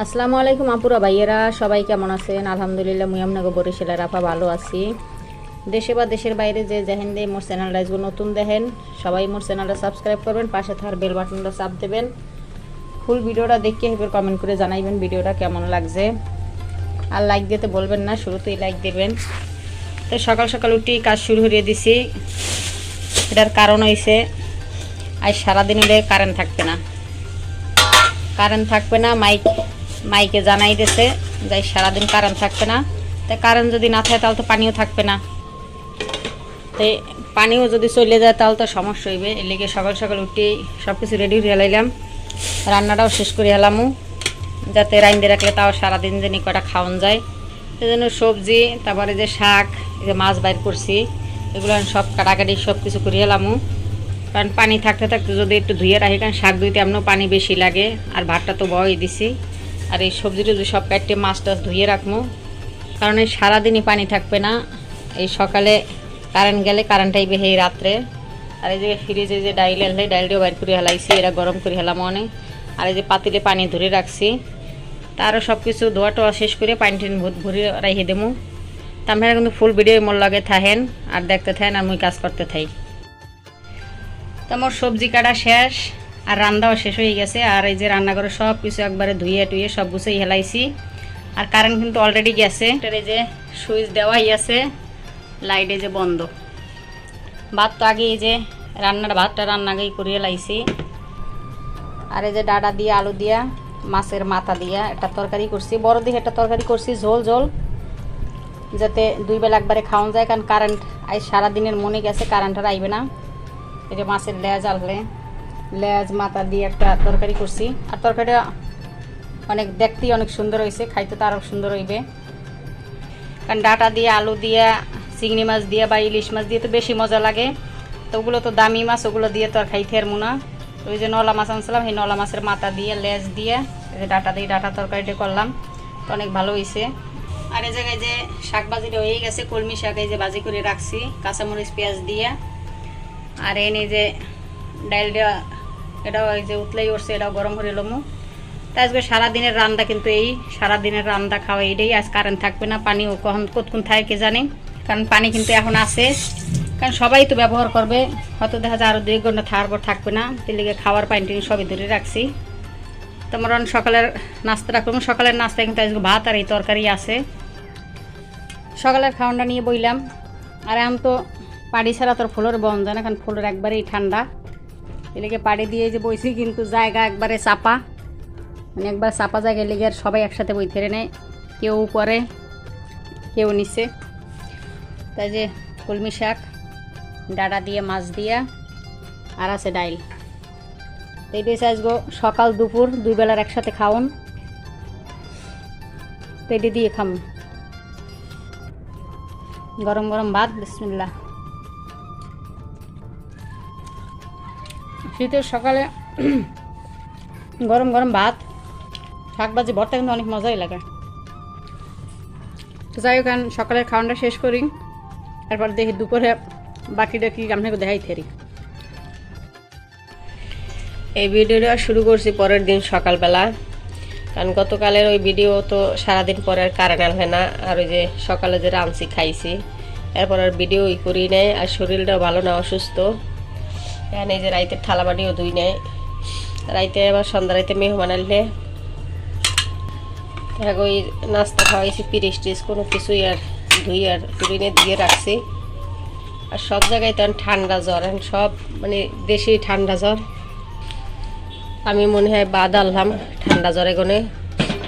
আসসালামু আলাইকুম আপুরা ভাইয়েরা, সবাই কেমন আছেন? আলহামদুলিল্লাহ মুয়ামনগর বরিশালের আপা ভালো আছি। দেশে বা দেশের বাইরে যে যেহেন দিয়ে মোর চ্যানেলটা নতুন দেখেন, সবাই মোর চ্যানেলটা সাবস্ক্রাইব করবেন, পাশে থাকার বেল বাটনটা চাপ দেবেন। ফুল ভিডিওটা দেখে এবার কমেন্ট করে জানাইবেন ভিডিওটা কেমন লাগছে। আর লাইক দিতে বলবেন না, শুরুতেই লাইক দেবেন। তো সকাল সকাল উঠি কাজ শুরু করে দিছি। এটার কারণ হয়েছে আজ সারাদিন হলে কারেন্ট থাকবে না। কারেন্ট থাকবে না মাইক মাইকে জানাই দিছে যাই সারাদিন কারেন্ট থাকবে না। তাই কারেন্ট যদি না থাকে তাহলে তো পানিও থাকবে না। তাই পানিও যদি চলে যায় তাহলে তো সমস্যা হইবে। এর লেগে সকাল সকাল উঠে সব কিছু রেডি হয়ে হেলাইলাম রান্নাটাও শেষ করে হেলামু যাতে রাইন্দে রাখলে তাও সারাদিন জানি কটা খাওয়ান যায়। সেই জন্য সবজি, তারপরে যে শাক যে মাছ বাইর করছি, এগুলো আমি সব কাটাকাটি সব কিছু করে হেলামু কারণ পানি থাকতে থাকতে যদি একটু ধুয়ে রাখি, কারণ শাক ধুইতে এমনও পানি বেশি লাগে, আর ভাতটা তো বয় দিছি। আর এই সবজি টবজি সব কাটতে মাছ টাছ ধুয়ে রাখব, কারণ এই সারাদিনই পানি থাকবে না, এই সকালে কারেন্ট গেলে কারেন্ট আইবে এই রাত্রে। আর এই যে ফ্রিজে যে ডাইল এলে ডাইলটাও বাইর করে হেলাইছি, এরা গরম করে হেলাম অনেক। আর এই যে পাতিলে পানি ধরে রাখছি তারও সব কিছু ধোয়া টোয়া শেষ করে পানি টানি ভরে রাখি দেবো। তারপরে কিন্তু ফুল ভিডিও মোর লাগে থাকেন আর দেখতে থাকেন আর মুই কাজ করতে থাই। তো সবজি কাটা শেষ। আর রান্নাও শেষ হয়ে গেছে। আর এই যে রান্নাঘরে সব কিছু একবারে ধুয়ে টুয়ে সব গুছিয়ে হেলাইছি। আর কারেন্ট কিন্তু অলরেডি গেছে। এটার এই যে সুইচ দেওয়াই আছে। লাইট এই যে বন্ধ। ভাত তো আগে এই যে রান্নার ভাতটা রান্নাগেই করিয়ে লাইছি আর এই যে ডাটা দিয়ে, আলু দিয়া, মাছের মাথা দিয়া একটা তরকারি করছি। বড় দিকে একটা তরকারি করছি, ঝোল ঝোল। যাতে দুই বেলা একবারে খাওয়ান যায়, কারণ কারেন্ট আজ সারাদিনের মনে গেছে কারেন্ট আর আইবে না। যে মাছের লেজ আললে লেজ, মাথা দিয়ে একটা তরকারি করছি। আর তরকারিটা অনেক দেখতেই অনেক সুন্দর হয়েছে, খাইতে তো আরও সুন্দর হইবে। কারণ ডাটা দিয়ে, আলু দিয়ে, চিংড়ি মাছ দিয়ে বা ইলিশ মাছ দিয়ে তো বেশি মজা লাগে। তো ওগুলো তো দামি মাছ, ওগুলো দিয়ে তো আর খাইতে আর মুনা তো ওই যে নলা মাছ আনছিলাম, সেই নলা মাছের মাথা দিয়ে, লেজ দিয়ে ডাটা দিয়ে ডাটা তরকারিটা করলাম। তো অনেক ভালো হয়েছে আর এই জায়গায় যে শাক ভাজিটা হয়ে গেছে, কলমি শাক এই যে ভাজি করে রাখছি, কাঁচামরিচ, পেঁয়াজ দিয়ে। আর এনে যে ডাইলটা এটাও এই যে উতলাই উঠছে, এটাও গরম করে লমু। তাই আজকে সারাদিনের রান্না কিন্তু এই, সারাদিনের রান্না খাওয়া এইটাই, আজ কারেন্ট থাকবে না পানিও কখন কতক্ষণ থাকে কে জানে। কারণ পানি কিন্তু এখন আছে। কারণ সবাই তো ব্যবহার করবে, হয়তো দেখা যায় আরও দুই ঘণ্টা থাকার পর থাকবে না তেলিগে খাওয়ার পানি টানি সবই ধরে রাখছি। তোমার সকালের নাস্তাটা করব। সকালের নাস্তায় কিন্তু আজকে ভাত আর এই তরকারি আছে। সকালের খাওয়ানটা নিয়ে বইলাম। আর এখন তো পাড়ি ছাড়া তোর ফুলের বন্ধ না, কারণ ফুলের একবারেই ঠান্ডা। এদিকে পাড়ি দিয়ে যে বইছি, কিন্তু জায়গা একবারে চাপা। মানে একবার চাপা জায়গায় লেগে আর সবাই একসাথে বই ফেরে নেয়। কেউ উপরে, কেউ নিচে। তাই যে কলমি শাক, ডাটা দিয়ে, মাছ দিয়া, আর আছে ডাইল। এই বেশি আজগো সকাল, দুপুর, দুই বেলার একসাথে খাওন। তো দিয়ে খাম। গরম গরম ভাত বিসমিল্লা শীতের সকালে গরম গরম ভাত শাকবাজি ভর্তা কিন্তু অনেক মজাই লাগে। তো যাই হোক সকালের খাওয়ানটা শেষ করি। তারপর দেখি দুপুরে বাকিটা কি আপনাকে দেখাই থেরি এই ভিডিওটা শুরু করছি পরের দিন সকালবেলা। কারণ গতকালের ওই ভিডিও তো সারাদিন পরে কারেন্ট আনবে না। আর ওই যে সকালে যে রামছি খাইছি, এরপর আর ভিডিও ই করি নেয় আর শরীরটাও ভালো না, অসুস্থ। এখানে এই যে রাইতের থালাবাড়িও ধুই নেয় রাইতে আবার সন্ধ্যা রাইতে মেহমান আনলে। তারপর ওই নাস্তা খাওয়াইছি পিরিশ টিরিশ কোনো কিছুই আর ধুই আর তুলিনে দিয়ে রাখছি। আর সব জায়গায় তো ঠান্ডা জ্বর, এখন সব মানে দেশি ঠান্ডা জ্বর। আমি মনে হয় বাদ আনলাম ঠান্ডা জ্বরে গনে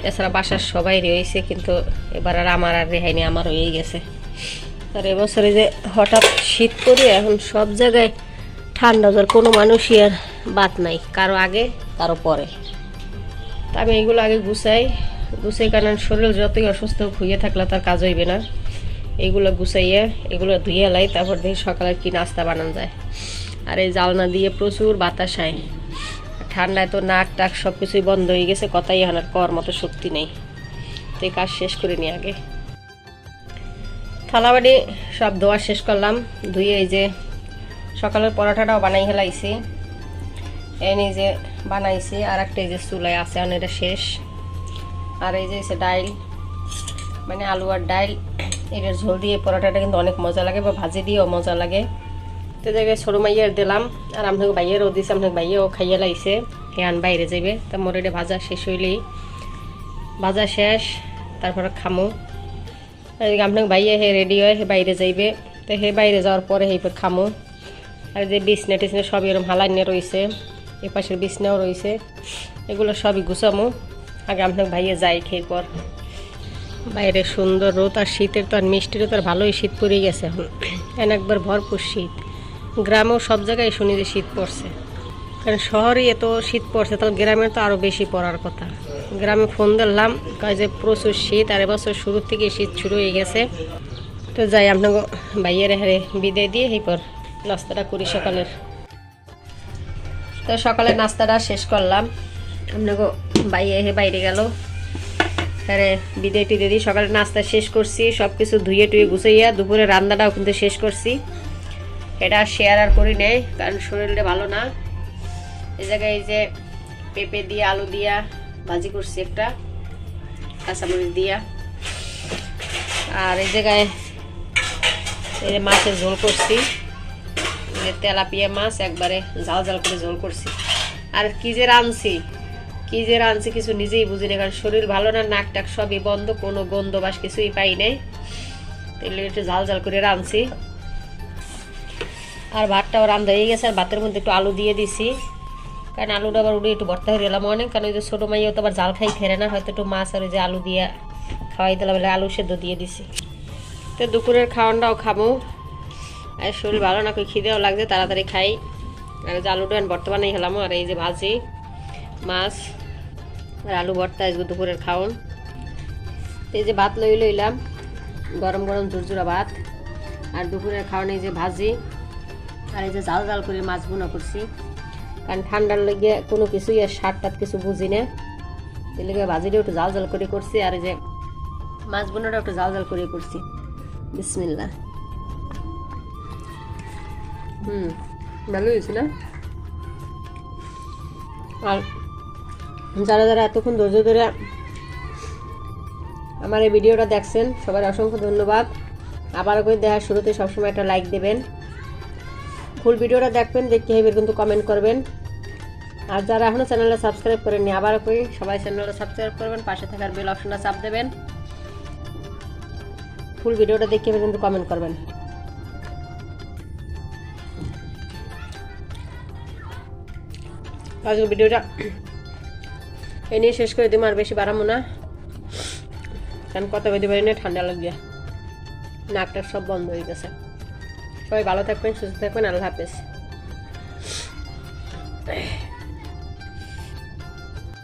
এছাড়া বাসার সবাই রয়েছে, কিন্তু এবার আর আমার আর রেহাই নেই, আমার হয়েই গেছে। আর এবছরে যে হঠাৎ শীত করে এখন সব জায়গায় ঠান্ডা জ্বর, কোনো মানুষই আর বাদ নাই, কারও আগে, কারও পরে। তা আমি এইগুলো আগে গুছাই গুছাই কারণ শরীর যতই অসুস্থ হইয়ে থাকলে তার কাজ হইবে না। এইগুলো গুছাইয়ে, এগুলো ধুয়ে লাই, তারপর দেখি সকালে কি নাস্তা বানানো যায়। আর এই জালনা দিয়ে প্রচুর বাতাস হয় ঠান্ডায় তো নাক টাক সব কিছুই বন্ধ হয়ে গেছে, কথাই আর কর মতো শক্তি নেই। তো কাজ শেষ করে নি আগে। থালাবাড়ি সব ধোয়া শেষ করলাম, ধুয়ে এই যে সকালের পরোটাটাও বানাই হেলাইছি এই যে বানাইছি আর একটা এই যে চুলাই আছে এটা শেষ। আর এই যে ডাইল মানে আলু আর ডাইল। এটার ঝোল দিয়ে পরোটাটা কিন্তু অনেক মজা লাগে, বা ভাজি দিয়েও মজা লাগে। তো জায়গায় ছোটো মাইয়ার দিলাম, আর আপনাকে ভাইয়েরও দিছে আপনাকে ভাইয়াও খাইয়ে লাইছে হে আন বাইরে যাইবে। তা মোর এটা ভাজা শেষ হইলেই। ভাজা শেষ, তারপরে খামো। আপনাকে ভাইয়া হে রেডি হয় হে বাইরে যাইবে। তো হে বাইরে যাওয়ার পরে হে খামো। আর যে বিছনা টিছনা সবই এরকম হালাইনে রয়েছে এ পাশের বিছনাও রয়েছে এগুলো সবই গুছামো। আগে আপনাকে ভাইয়া যাই খেয়ে পর। বাইরে সুন্দর রোদ আর শীতের তো আর মিষ্টিরও তো আর ভালোই শীত পড়ে গেছে এখন। একবার ভরপুর শীত। গ্রামেও সব জায়গায় শুনি যে শীত পড়ছে। কারণ শহরে এত শীত পড়ছে তাহলে গ্রামে তো আরও বেশি পড়ার কথা। গ্রামে ফোন দিলাম কয় যে প্রচুর শীত, আর এবছর শুরুর থেকে শীত শুরু হয়ে গেছে। তো যাই, আপনাকে ভাইয়ের হারে বিদায় দিয়ে এই পর নাস্তাটা করি সকালের। তো সকালে নাস্তাটা শেষ করলাম। আপনাকে বাইরে হে বাইরে গেল। হ্যাঁ বিদায় টিদে দিই সকালে নাস্তা শেষ করছি সব কিছু ধুয়ে টুয়ে গুছাইয়া দুপুরে রান্নাটাও কিন্তু শেষ করছি। এটা শেয়ার আর করি নেই, কারণ শরীরটা ভালো না। এই জায়গায় এই যে পেঁপে দিয়ে, আলু দিয়া ভাজি করছি একটা, কাঁচামরিচ দিয়া। আর এই জায়গায় এই মাছের ঝোল করছি। যে তেলাপিয়া মাছ একবারে ঝাল ঝাল করে ঝোল করছি। আর কি যে রাঁধছি, কি যে রাঁধছি কিছু নিজেই বুঝি না, কারণ শরীর ভালো না, নাক টাক সবই বন্ধ, কোনো গন্ধ বাস কিছুই পাই নাই। তাহলে একটু ঝাল ঝাল করে রাঁধছি। আর ভাতটাও রান্ধা হয়ে গেছে, আর ভাতের মধ্যে একটু আলু দিয়ে দিছি। কারণ আলুটা আবার উড়ে একটু ভর্তা হয়ে গেলাম অনেক, কারণ ওই যে ছোটো মাইয়াও তো আবার জাল খাই খেরে না, হয়তো একটু মাছ আর ওই যে আলু দিয়ে খাওয়াই দিলাম আলু সেদ্ধ দিয়ে দিছি। তো দুপুরের খাওয়ানটাও খাব। আর শরীর ভালো না, কই খিদেও লাগছে, তাড়াতাড়ি খাই। আর যে আলুটা বর্তমানেই খেলাম, আর এই যে ভাজি, মাছ, আর আলু ভর্তা, আজকে দুপুরের খাওন। এই যে ভাত লই লইলাম, গরম গরম ঝুরঝুরা ভাত, আর দুপুরের খাওয়ান এই যে ভাজি, আর এই যে জাল জাল করে মাছ বোনা করছি। কারণ ঠান্ডার লেগে কোনো কিছুই আর সার টাত কিছু বুঝি না। এর লেগে ভাজিটাও একটু জাল জাল করে করছি, আর এই যে মাছ বোনাটাও একটু জাল জাল করে করছি। বিসমিল্লা হুম ভালো হয়েছে না? আর যারা যারা এতক্ষণ ধৈর্য ধরে আমার এই ভিডিওটা দেখছেন সবার অসংখ্য ধন্যবাদ। আবারও করে দেখার শুরুতে সবসময় একটা লাইক দেবেন। ফুল ভিডিওটা দেখবেন, দেখতে হবে কিন্তু কমেন্ট করবেন। আর যারা এখনও চ্যানেলটা সাবস্ক্রাইব করেননি, আবারও করি, সবাই চ্যানেলটা সাবস্ক্রাইব করবেন, পাশে থাকার বেল অপশনটা চাপ দেবেন। ফুল ভিডিওটা হবে কিন্তু কমেন্ট করবেন। আজকে ভিডিওটা এ নিয়ে শেষ করে দিব আর বেশি বাড়াবো না। কারণ কথা বলতে পারি না ঠান্ডা লাগিয়ে নাকটা সব বন্ধ হয়ে গেছে। সবাই ভালো থাকবেন, সুস্থ থাকবেন, আল্লাহ হাফেজ।